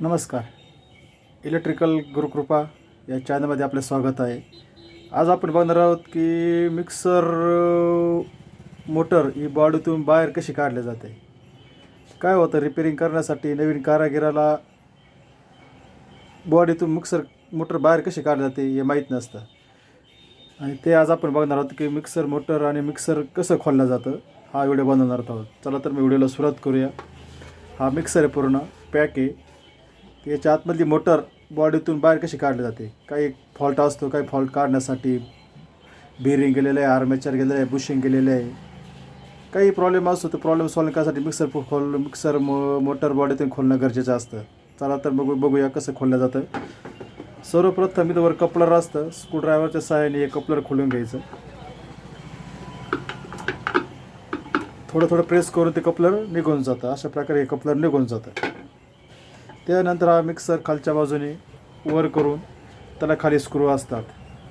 नमस्कार. इलेक्ट्रिकल गुरुकृपा या चॅनलमध्ये आपलं स्वागत आहे. आज आपण बघणार आहोत की मिक्सर मोटर ही बॉडीतून बाहेर कशी काढली जाते? काय होतं? रिपेरिंग करण्यासाठी नवीन कारागिराला बॉडीतून मिक्सर मोटर बाहेर कशी काढली जाते हे माहीत नसतं. आणि ते आज आपण बघणार आहोत की मिक्सर मोटर आणि मिक्सर कसं खोललं जातं हा व्हिडिओ बनवणार आहोत. चला तर मी व्हिडिओला सुरुवात करूया. हा मिक्सर आहे पूर्ण पॅक आहे. याच्या आतमधली मोटर बॉडीतून बाहेर कशी काढली जाते? काही फॉल्ट असतो काही फॉल्ट काढण्यासाठी बिरिंग गेलेलं आहे आर्मेचर गेलेलं आहे बुशिंग गेलेलं आहे. काही प्रॉब्लेम असतो तर प्रॉब्लेम सॉल्व करण्यासाठी मिक्सर खोल मिक्सर मो मोटर बॉडीतून खोलणं गरजेचं असतं. चला तर बघू बघूया कसं खोललं जातं. सर्वप्रथम इथं वर कपलर असतं. स्क्रूड्रायव्हरच्या सहाय्याने हे कपलर खोलून घ्यायचं. थोडं थोडं प्रेस करून ते कपलर निघून जातं. अशा प्रकारे हे कपलर निघून जातं. त्यानंतर हा मिक्सर खालच्या बाजूने वर करून त्याला खाली स्क्रू असतात.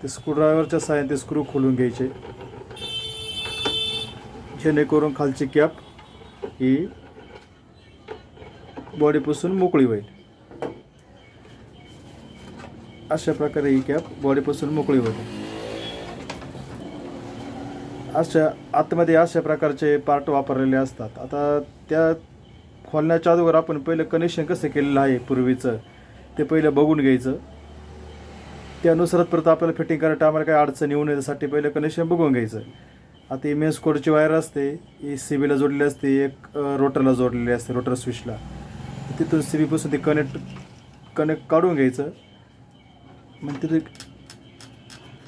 ते स्क्रूड्रायव्हरच्या साह्याने ते स्क्रू खोलून घ्यायचे. जेणेकरून खालची कॅप ही बॉडीपासून मोकळी होईल. अशा प्रकारे ही कॅप बॉडीपासून मोकळी होते. अशा आतमध्ये अशा प्रकारचे पार्ट वापरलेले असतात. आता त्या खोलण्याच्या अगोदर आपण पहिलं कनेक्शन कसं केलेलं आहे पूर्वीचं ते पहिलं बघून घ्यायचं. त्यानुसार परत आपल्याला फिटिंग करायला टायमाला काही अडचण येऊ नये पहिलं कनेक्शन बघून घ्यायचं. आता ही मेन्स कोडची वायर असते ही सी बीला जोडलेली असते एक रोटरला जोडलेली असते रोटर स्विचला तिथून सी बीपासून ते कनेक्ट कनेक्ट काढून घ्यायचं. मग तिथे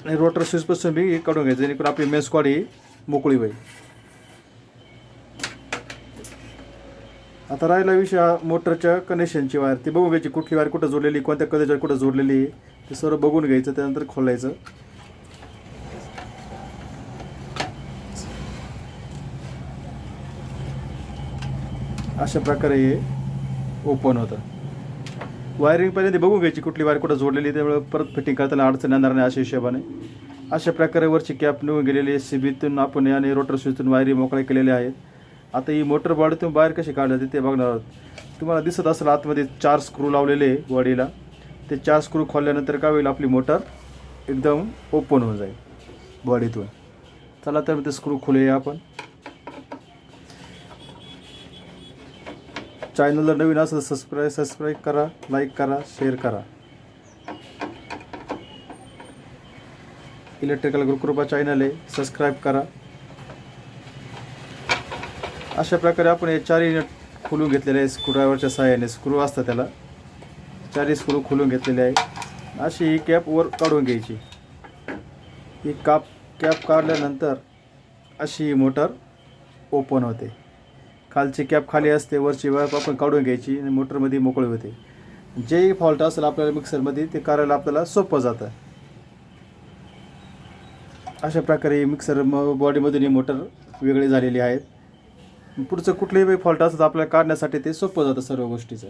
आणि रोटर स्विचपासून बी काढून घ्यायचं जेणेकरून आपली मेन कॉड ही मोकळी होईल. आता राहिला विषय हा मोटरच्या कनेक्शनची वायर. ती बघून घ्यायची कुठली वायर कुठं जोडलेली कोणत्या कदेच्या कुठं जोडलेली आहे. ते सर्व बघून घ्यायचं त्यानंतर खोलायचं. अशा प्रकारे हे ओपन होतं. वायरिंग पहिल्यांदा बघून घ्यायची कुठली वायर कुठं जोडलेली आहे, त्यामुळे परत फिटिंग करताना अडचण येणार नाही अशा हिशोबाने. अशा प्रकारे वरची कॅप निघून गेलेली आहे सीबीतून आपण आणि रोटर स्विचतून वायरी मोकळ्या केलेल्या आहेत. आता ही मोटर बॉडीतून बाहेर कशी काढली जाते ते बघणार आहोत. तुम्हाला दिसत असेल आतमध्ये चार स्क्रू लावलेले बॉडीला ते चार स्क्रू खोलल्यानंतर काय होईल आपली मोटर एकदम ओपन होऊन जाईल बॉडीतून चला तर ते स्क्रू खोलूया आपण. चॅनलला जर नवीन असेल सबस्क्राईब सबस्क्राईब करा लाईक करा शेअर करा. इलेक्ट्रिकल गुरुकृपा चॅनल आहे. सबस्क्राईब करा. अशा प्रकारे आपण हे चारही नट खोलून घेतलेले आहे स्क्रूड्रायव्हरच्या सहाय्याने स्क्रू असतं त्याला. चारही स्क्रू खोलून घेतलेले आहे. अशी ही कॅप वर काढून घ्यायची. ही काप कॅप काढल्यानंतर अशी ही मोटर ओपन होते. खालची कॅप खाली असते वरची वॅप आपण काढून घ्यायची आणि मोटरमध्ये मोकळी होते. जे फॉल्ट असेल आपल्याला मिक्सरमध्ये ते करायला आपल्याला सोपं जातं. अशा प्रकारे मिक्सर म बॉडीमधून ही मोटर वेगळी झालेली आहेत. पुढचं कुठलंही फॉल्ट असतात आपल्याला काढण्यासाठी ते सोपं जातं सर्व गोष्टीचं.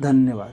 धन्यवाद.